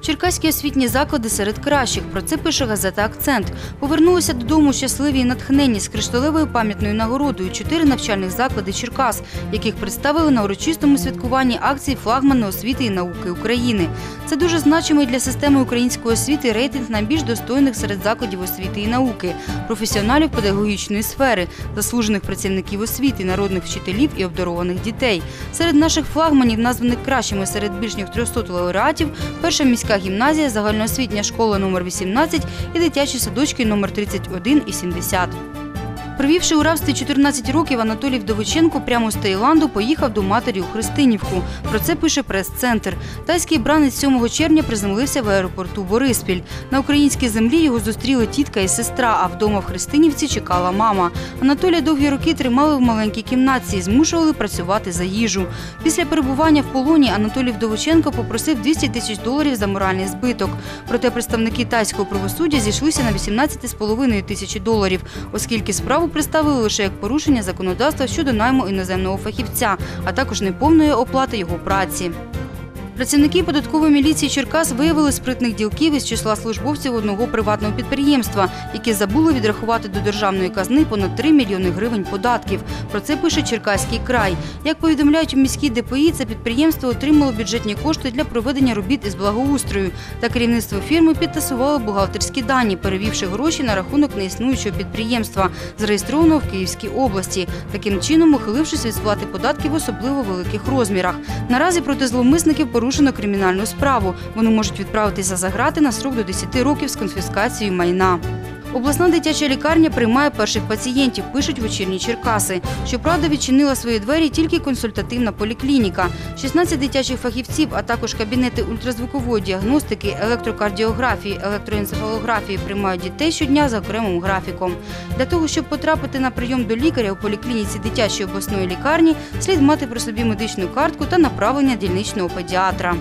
Черкаські освітні заклади серед кращих. Про це пише газета Акцент. Повернулися додому щасливі і натхненні з кришталевою пам'ятною нагородою чотири навчальних заклади Черкас, яких представили на урочистому святкуванні акції флагмани освіти і науки України. Це дуже значимий для системи української освіти рейтинг найбільш достойних серед закладів освіти і науки, професіоналів педагогічної сфери, заслужених працівників освіти, народних вчителів і обдарованих дітей. Серед наших флагманів, названих кращими серед більш ніж 300 лауреатів, перша міська гімназія, загальноосвітня школа номер 18 і дитячі садочки номер 31 і 70. Провівши у рабстві 14 років, Анатолій Вдовиченко прямо з Таїланду поїхав до матері у Христинівку. Про це пише прес-центр. Тайський бранець 7 червня приземлився в аеропорту Бориспіль. На українській землі його зустріли тітка і сестра, а вдома в Христинівці чекала мама. Анатолія довгі роки тримали в маленькій кімнатці і змушували працювати за їжу. Після перебування в полоні Анатолій Вдовиченко попросив 200 тисяч доларів за моральний збиток. Проте представники тайського правосуддя зійшлися на 18,5 тисячі доларів, оскільки справу представили лише як порушення законодавства щодо найму іноземного фахівця, а також неповної оплати його праці. Працівники податкової міліції Черкас виявили спритних ділків із числа службовців одного приватного підприємства, які забули відрахувати до державної казни понад 3 мільйони гривень податків. Про це пише Черкаський край. Як повідомляють у міській ДПІ, це підприємство отримало бюджетні кошти для проведення робіт із благоустрою. Та керівництво фірми підтасувало бухгалтерські дані, перевівши гроші на рахунок неіснуючого підприємства, зареєстрованого в Київській області. Таким чином, ухилившись від сплати податків в особливо великих розмірах. Наразі проти зловмисників порушено кримінальну справу. Вони можуть відправитися за грати на срок до 10 років з конфіскацією майна. Обласна дитяча лікарня приймає перших пацієнтів, пишуть вечірні Черкаси. Щоправда, відчинила свої двері тільки консультативна поліклініка. 16 дитячих фахівців, а також кабінети ультразвукової діагностики, електрокардіографії, електроенцефалографії приймають дітей щодня за окремим графіком. Для того, щоб потрапити на прийом до лікаря у поліклініці дитячої обласної лікарні, слід мати при собі медичну картку та направлення дільничного педіатра.